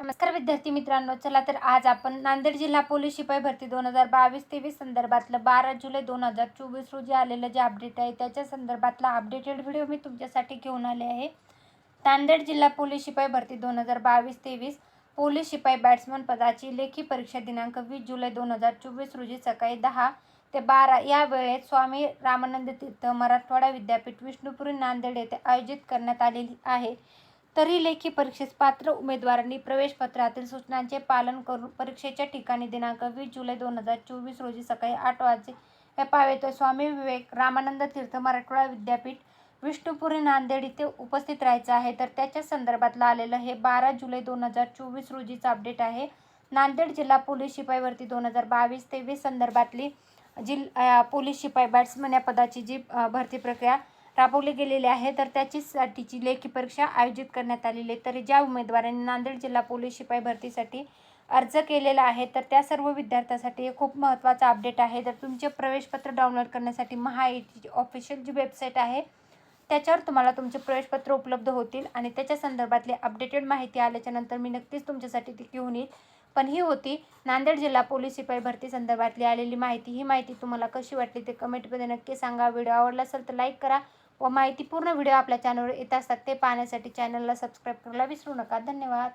नमस्कार विद्यार्थी मित्रांनो चला तर आज आपण नांदेड जिल्हा पोलीस शिपाई भरती दोन हजार बावीस तेवीस संदर्भातलं बारा जुलै दोन हजार चोवीस रोजी आलेलं जे अपडेट आहे त्याच्या संदर्भातला अपडेटेड व्हिडिओ मी तुमच्यासाठी घेऊन आले आहे. नांदेड जिल्हा पोलीस शिपाई भरती दोन हजार बावीस तेवीस पोलीस शिपाई बॅट्समन पदाची लेखी परीक्षा दिनांक वीस जुलै दोन हजार चोवीस रोजी सकाळी दहा ते बारा या वेळेत स्वामी रामानंद तीर्थ मराठवाडा विद्यापीठ विष्णुपुरी नांदेड येथे आयोजित करण्यात आलेली आहे. तरी लेखी परीक्षेस पात्र उमेदवारांनी प्रवेशपत्रातील सूचनांचे पालन करून परीक्षेच्या ठिकाणी दिनांक वीस जुलै दोन हजार चोवीस रोजी सकाळी आठ वाजे हे पावेतो स्वामी विवेक रामानंद तीर्थ मराठवाडा विद्यापीठ विष्णुपुरी नांदेड इथे उपस्थित राहायचं आहे. तर त्याच्या संदर्भातलं आलेलं हे बारा जुलै दोन हजार चोवीस रोजीचं अपडेट आहे. नांदेड जिल्हा पोलीस शिपाई भरती दोन हजार बावीस तेवीस संदर्भातली जिल पोलीस शिपाई बॅट्समन या पदाची जी भरती प्रक्रिया राबवले गेलेले आहे तर त्याचीसाठीची लेखी परीक्षा आयोजित करण्यात आलेली आहे. तरी ज्या उमेदवारांनी नांदेड जिल्हा पोलीस शिपाई भरतीसाठी अर्ज केलेला आहे तर त्या सर्व विद्यार्थ्यासाठी हे खूप महत्त्वाचा अपडेट आहे. तर तुमचे प्रवेशपत्र डाउनलोड करण्यासाठी महाआयटीची ऑफिशियल जी वेबसाईट आहे त्याच्यावर तुम्हाला तुमचे प्रवेशपत्र उपलब्ध होतील आणि त्याच्या संदर्भातली अपडेटेड माहिती आल्याच्यानंतर मी नक्कीच तुमच्यासाठी ती घेऊन येईल. पण ही होती नांदेड जिल्हा पोलीस शिपाई भरती संदर्भातली आलेली माहिती. ही माहिती तुम्हाला कशी वाटली ते कमेंटमध्ये नक्की सांगा. व्हिडिओ आवडला असेल तर लाईक करा. व माहितीपूर्ण व्हिडिओ आपल्या चॅनलवर येत असतात ते पाहण्यासाठी चॅनलला सबस्क्राईब करायला विसरू नका. धन्यवाद.